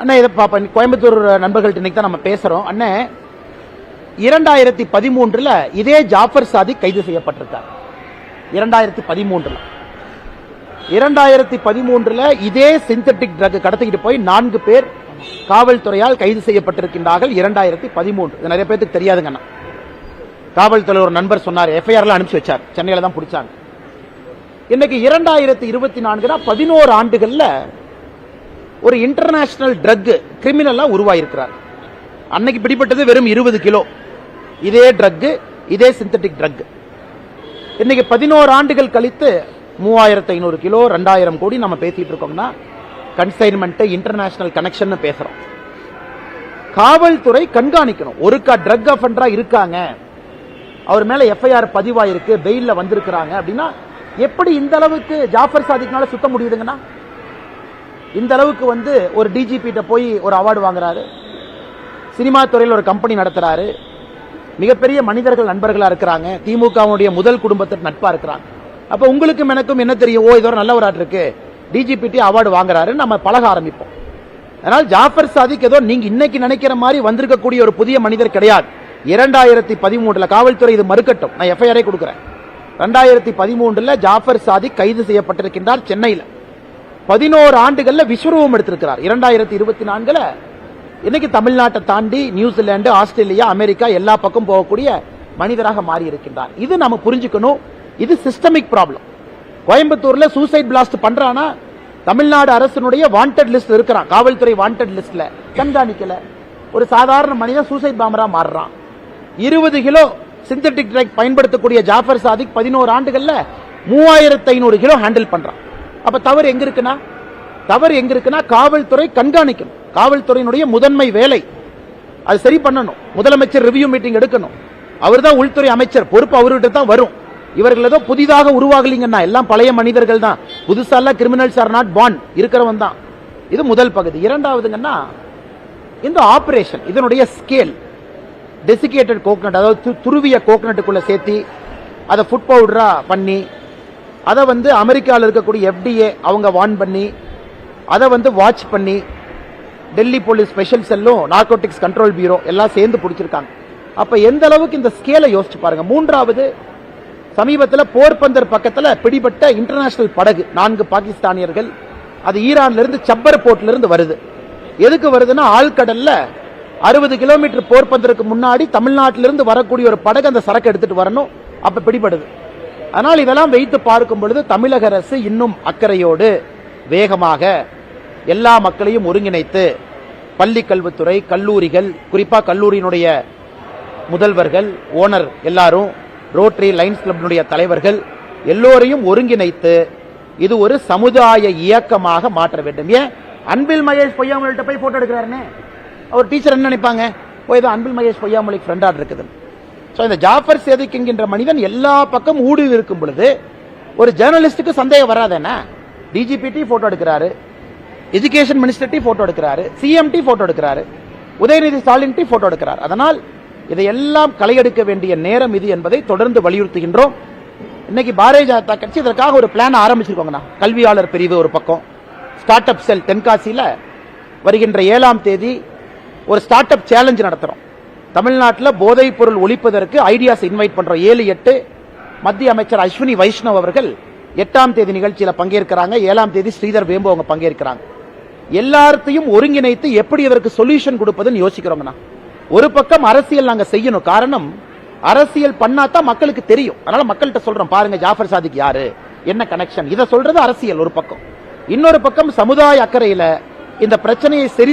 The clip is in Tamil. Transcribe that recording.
அண்ணா இதை பாப்பா கோயம்புத்தூர் நண்பர்கள்ட்ட இன்னைக்கு தான் நம்ம பேசுறோம். அண்ணே இரண்டாயிரத்தி பதிமூன்றுல இதே ஜாஃபர் சாதிக் கைது செய்யப்பட்டிருக்கார். இரண்டாயிரத்தி பதிமூன்றுல. இரண்டாயிரத்தி பதிமூன்றுல இதே சிந்தட்டிக் ட்ரக் கடத்திக்கிட்டு போய் நான்கு பேர் காவல்துறையால் கைது செய்யப்பட்டிருக்கின்றார்கள் இரண்டாயிரத்தி பதிமூன்று. இது நிறைய பேருக்கு தெரியாதுங்க அண்ணா. காவல்துறை ஒரு நண்பர் சொன்னார் எஃப்ஐஆர்ல அனுப்பிச்சு வச்சார். சென்னையில தான் பிடிச்சாங்க. இன்னைக்கு இரண்டாயிரத்தி இருபத்தி நான்குனா பதினோரு ஆண்டுகள்ல ஒரு இன்டர்நேஷனல் ட்ரக் கிரிமினலாக உருவாயிருக்கிறார். அன்னைக்கு பிடிப்பட்டது வெறும் இருபது கிலோ. இதே ட்ரக்கு இதே சிந்தட்டிக் ட்ரக் இன்னைக்கு பதினோரு ஆண்டுகள் கழித்து மூவாயிரத்து ஐநூறு கிலோ ரெண்டாயிரம் கோடி நம்ம பேசிட்டு இருக்கோம்னா கன்சைன்மெண்ட் இன்டர்நேஷனல் கனெக்ஷன் பேசுறோம். காவல்துறை கண்காணிக்கணும். ஒருக்கா ட்ரக் அஃபண்டரா இருக்காங்க. அவர் மேல எஃப்ஐஆர் பதிவாயிருக்கு பெயில்ல வந்திருக்கிறாங்க அப்படின்னா எப்படி இந்த அளவுக்கு ஜாஃபர் சாதிக்னால சுத்த முடியுதுங்கன்னா இந்த அளவுக்கு வந்து ஒரு டிஜிபிகிட்ட போய் ஒரு அவார்டு வாங்குறாரு. சினிமா துறையில் ஒரு கம்பெனி நடத்துறாரு. மிகப்பெரிய மனிதர்கள் நண்பர்களாக இருக்கிறாங்க. திமுகவுடைய முதல் குடும்பத்திற்கு நட்பாக இருக்கிறாங்க. அப்போ உங்களுக்கும் எனக்கும் என்ன தெரியும்? ஓ இதோ நல்ல ஒரு ஆட் இருக்கு. டிஜிபிடி அவார்டு வாங்குறாரு நம்ம பழக ஆரம்பிப்போம். அதனால் ஜாஃபர் சாதிக் ஏதோ நீங்க இன்னைக்கு நினைக்கிற மாதிரி வந்திருக்கக்கூடிய ஒரு புதிய மனிதர் கிடையாது. இரண்டாயிரத்தி பதிமூன்றுல காவல்துறை இது மறுக்கட்டும். நான் எஃப்ஐஆரே கொடுக்குறேன். ரெண்டாயிரத்தி பதிமூன்றுல ஜாஃபர் சாதிக் கைது செய்யப்பட்டிருக்கின்றார் சென்னையில். பதினோரு ஆண்டுகள்ல விஸ்வரூபம் எடுத்திருக்கிறார். இரண்டாயிரத்தி இருபத்தி நான்குல இன்னைக்கு தமிழ்நாட்டை தாண்டி நியூசிலாந்து ஆஸ்திரேலியா அமெரிக்கா எல்லா பக்கம் போகக்கூடிய மனிதராக மாறி இருக்கின்றார் இது நம்ம புரிஞ்சுக்கணும். இது சிஸ்டமிக் ப்ராப்ளம் கோயம்புத்தூர்ல சூசைட் பிளாஸ்ட் பண்றானா? தமிழ்நாடு அரசினுடைய வாண்டட் லிஸ்ட் இருக்கிறான். காவல்துறை வாண்டட் லிஸ்ட்ல கண்காணிக்கல. ஒரு சாதாரண மனிதன் சூசைட் பாம்பரா மாறுறான். இருபது கிலோ சிந்தட்டிக் ட்ரக் பயன்படுத்தக்கூடிய ஜாஃபர் சாதிக் பதினோரு ஆண்டுகள்ல மூவாயிரத்து ஐநூறு கிலோ ஹேண்டில் பண்றான். அப்ப தவறு எங்க இருக்குன்னா? தவறு எங்க இருக்குன்னா காவல்துறை கண்காணிக்கணும். காவல்துறையினுடைய முதன்மை வேலை. அது சரி பண்ணணும். முதலமைச்சர் ரிவ்யூ மீட்டிங் எடுக்கணும். அவர் தான் உள்துறை அமைச்சர். பொறுப்பு அவர்கிட்ட தான் வரும். இவர்கள் ஏதோ புதிதாக உருவாகலீங்கன்னா எல்லாம் பழைய மனிதர்கள் தான். புதுசாலாம் கிரிமினல்ஸ் ஆர் நாட் பான் இருக்கிறவன் தான். இது முதல் பகுதி. இரண்டாவதுங்கன்னா இந்த ஆபரேஷன் இதனுடைய ஸ்கேல் டெசிகேட்டட் கோகனட் அதாவது து- துருவிய கோகனட்டுக்குள்ள சேர்த்தி அதை ஃபுட் பவுடரா பண்ணி அதை வந்து அமெரிக்காவில் இருக்கக்கூடிய எஃப்டிஏ அவங்க வான் பண்ணி அதை வந்து வாட்ச் பண்ணி டெல்லி போலீஸ் ஸ்பெஷல் செல்லும் நார்கோட்டிக்ஸ் கண்ட்ரோல் பியூரோ எல்லாம் சேர்ந்து பிடிச்சிருக்காங்க. அப்போ எந்த அளவுக்கு இந்த ஸ்கேலை யோசிச்சு பாருங்க. மூன்றாவது சமீபத்தில் போர்பந்தர் பக்கத்தில் பிடிபட்ட இன்டர்நேஷனல் படகு நான்கு பாகிஸ்தானியர்கள் அது ஈரான்லேருந்து சப்பர் போர்ட்லேருந்து வருது. எதுக்கு வருதுன்னா ஆழ்கடலில் அறுபது கிலோமீட்டர் போர்பந்தருக்கு முன்னாடி தமிழ்நாட்டிலிருந்து வரக்கூடிய ஒரு படகு அந்த சரக்கு எடுத்துகிட்டு வரணும். அப்போ பிடிபடுது. ஆனால் இதெல்லாம் வைத்து பார்க்கும் பொழுது தமிழக அரசு இன்னும் அக்கறையோடு வேகமாக எல்லா மக்களையும் ஒருங்கிணைத்து பள்ளி கல்வித்துறை கல்லூரிகள் குறிப்பாக கல்லூரியினுடைய முதல்வர்கள் ஓனர் எல்லாரும் ரோட்டரி லைன்ஸ் கிளப்பினுடைய தலைவர்கள் எல்லோரையும் ஒருங்கிணைத்து இது ஒரு சமுதாய இயக்கமாக மாற்ற வேண்டும். ஏன்? அன்பில் மகேஷ் பொய்யாமொழிகிட்ட போய் போட்டோ எடுக்கிறாருன்னு அவர் டீச்சர் என்ன நினைப்பாங்க? ஓ ஏதோ அன்பில் மகேஷ் பொய்யாமொழிக்கு ஃப்ரெண்டாக இருக்குது சோ இந்த ஜாஃபர் சேதிக் என்கின்ற மனிதன் எல்லா பக்கம் ஊடுருவி இருக்கும் பொழுது ஒரு ஜேர்னலிஸ்டுக்கு சந்தேகம் வராதேனா டிஜிபிடி போட்டோ எடுக்கிறாரு எஜுகேஷன் மினிஸ்டர் டி போட்டோ எடுக்கிறாரு சிஎம் டி போட்டோ எடுக்கிறாரு உதயநிதி ஸ்டாலின் டி போட்டோ எடுக்கிறார். அதனால் இதையெல்லாம் களையெடுக்க வேண்டிய நேரம் இது என்பதை தொடர்ந்து வலியுறுத்துகின்றோம். இன்னைக்கு பாரதிய ஜனதா கட்சி இதற்காக ஒரு பிளான் ஆரம்பிச்சிருக்கோங்கண்ணா. கல்வியாளர் பிரிவு ஒரு பக்கம் ஸ்டார்ட் அப் செல் தென்காசியில வருகின்ற ஏழாம் தேதி ஒரு ஸ்டார்ட் அப் சேலஞ்சு நடத்துறோம். தமிழ்நாட்டில் போதைப் பொருள் ஒழிப்பதற்கு ஐடியாஸ் இன்வைட் பண்ற ஏழு எட்டு மத்திய அமைச்சர் அஸ்வினி வைஷ்ணவ் அவர்கள் எட்டாம் தேதி நிகழ்ச்சியில் பங்கேற்கிறாங்க. ஏழாம் தேதி ஸ்ரீதர் வேம்பு அவங்க பங்கேற்கிறாங்க. எல்லாத்தையும் ஒருங்கிணைத்து எப்படி இதற்கு சொல்யூஷன் கொடுப்பதுன்னு யோசிக்கிறோங்கண்ணா ஒரு பக்கம் அரசியல் நாங்க செய்யணும். காரணம் அரசியல் பண்ணாதான் மக்களுக்கு தெரியும். அதனால மக்கள்கிட்ட சொல்றோம். பாருங்க ஜாஃபர் சாதிக் யாரு? என்ன கனெக்ஷன் இதை சொல்றது அரசியல் ஒரு பக்கம். இன்னொரு பக்கம் சமுதாய அக்கறையில இந்த பிரச்சனையை சரி